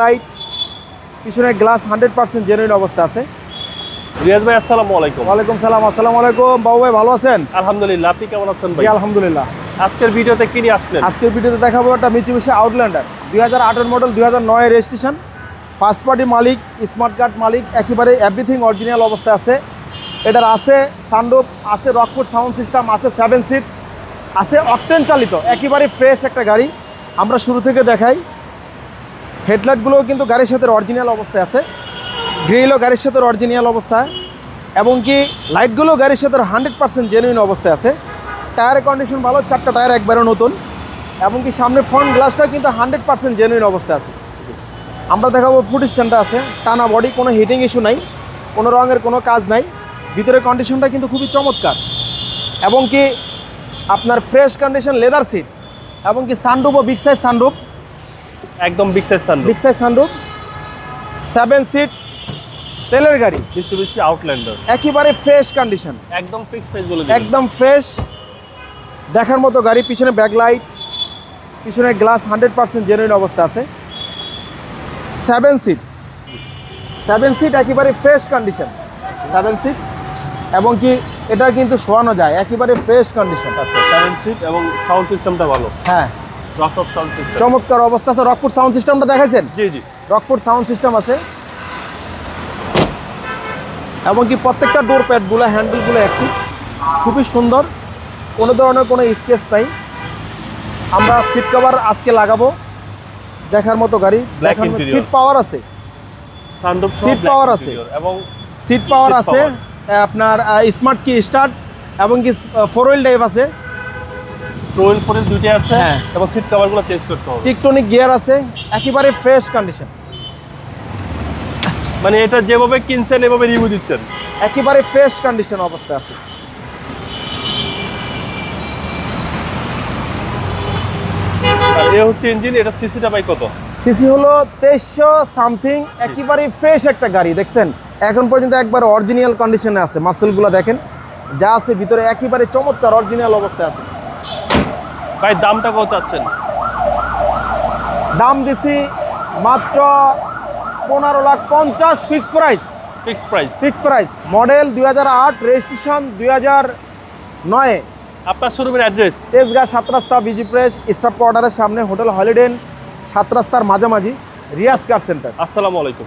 Light পিছনে glass hundred percent genuine অবস্থা আছে। রিয়াজ ভাই আসসালামু আলাইকুম। ওয়ালাইকুম সালাম আসসালামু আলাইকুম। বাবু ভাই ভালো আছেন? আলহামদুলিল্লাহ আপনি কেমন আছেন ভাই? আলহামদুলিল্লাহ। আজকের ভিডিওতে কি নিয়ে আসলেন? আজকের ভিডিওতে দেখাবো একটা মিচিবিশি আউটল্যান্ডার দুই হাজার আঠেরো মডেল দুই হাজার নয় রেজিস্ট্রেশন ফার্স্ট পার্টি মালিক স্মার্ট কার্ড মালিক একেবারে এভরিথিং অরিজিনাল অবস্থায় আছে। এটার আছে সানরুফ আছে রকফুট সাউন্ড সিস্টেম আছে সেভেন সিট আছে অকটেন চালিত একেবারে ফ্রেশ একটা গাড়ি। আমরা শুরু থেকে দেখাই। হেডলাইটগুলোও কিন্তু গাড়ির সাথে অরিজিনাল অবস্থায় আছে। গ্রিলও গাড়ির সাথে অরিজিনাল অবস্থায়, এবং কি লাইটগুলো গাড়ির সাথে হান্ড্রেড পার্সেন্ট জেনুইন অবস্থায় আছে। টায়ারের কন্ডিশন ভালো, চারটা টায়ার একবারে নতুন, এবং কি সামনে ফ্রন্ট গ্লাসটাও কিন্তু হান্ড্রেড পার্সেন্ট জেনুইন অবস্থায় আছে। আমরা দেখাবো ফুড স্ট্যান্ডটা আছে, টানা বডি কোনো হিটিং ইস্যু নাই, কোনো রঙের কোনো কাজ নাই ভিতরে কন্ডিশনটা কিন্তু খুবই চমৎকার। এবং কি আপনার ফ্রেশ কন্ডিশন লেদার সিট এবং কি সানরুপ ও বিগ সাইজ সানরুপ একদম big size sunroof big size sunroof seven seat তেলের গাড়ি। মিশুবিশি আউটল্যান্ডার একেবারে ফ্রেশ কন্ডিশন একদম ফিক্স প্রাইস বলে একদম ফ্রেশ দেখার মতো গাড়ি পিছনে ব্যাকলাইট পিছনে গ্লাস হান্ড্রেড পার্সেন্ট জেনুইন অবস্থা আছে। সেভেন সিট সেভেন সিট একেবারে ফ্রেশ কন্ডিশন সেভেন সিট এবং কি এটা কিন্তু শোয়ানো যায়। একেবারে ফ্রেশ কন্ডিশন আচ্ছা সেভেন সিট এবং সাউন্ড সিস্টেমটা ভালো। হ্যাঁ। চমৎকার অবস্থা আছে। রকপুর সাউন্ড সিস্টেমটা দেখাইছেন? জি জি। রকপুর সাউন্ড সিস্টেম আছে। এবং কি প্রত্যেকটা ডোর প্যাডগুলো হ্যান্ডেলগুলো একটি খুবই সুন্দর। কোনো ধরনের কোনো স্কেচ নাই। আমরা সিট কভার আজকে লাগাবো। দেখার মতো গাড়ি. সিট পাওয়ার আছে। Seat power আছে। এবং সিট পাওয়ার আছে। আপনার স্মার্ট কি স্টার্ট এবং কি ফোর হুইল ড্রাইভ আছে। ফোরেল দুইটাই আছে হ্যাঁ। এবং সিট কভারগুলো চেঞ্জ করতে হবে। টিকটনিক গিয়ার আছে একেবারে ফ্রেশ কন্ডিশন মানে এটা যেভাবে কিনছেন এভাবে রিভিউ দিচ্ছেন। একেবারে ফ্রেশ কন্ডিশন অবস্থা আছে। এ হচ্ছে ইঞ্জিন এটা সিসিটা কত? সিসি হলো তেইশশো সামথিং একেবারে ফ্রেশ একটা গাড়ি দেখছেন? এখন পর্যন্ত একবার অরিজিনাল কন্ডিশনে আছে মাসেলগুলো দেখেন। যা আছে ভিতরে একেবারে চমৎকার অরিজিনাল অবস্থায় আছে। ভাই দামটা কত চাচ্ছেন? দাম দিছি মাত্র পনেরো লাখ পঞ্চাশ fix price fixed price fix price model দুই হাজার আট রেজিস্ট্রেশন দুই হাজার নয়। আপনার শোরুমের অ্যাড্রেস তেজগাঁ সাত রাস্তা বিজি প্রেস স্টাফ কোয়ার্টারের সামনে হোটেল হলিডেন সাত রাস্তার মাঝামাঝি রিয়াজ কার সেন্টার আসসালামু আলাইকুম।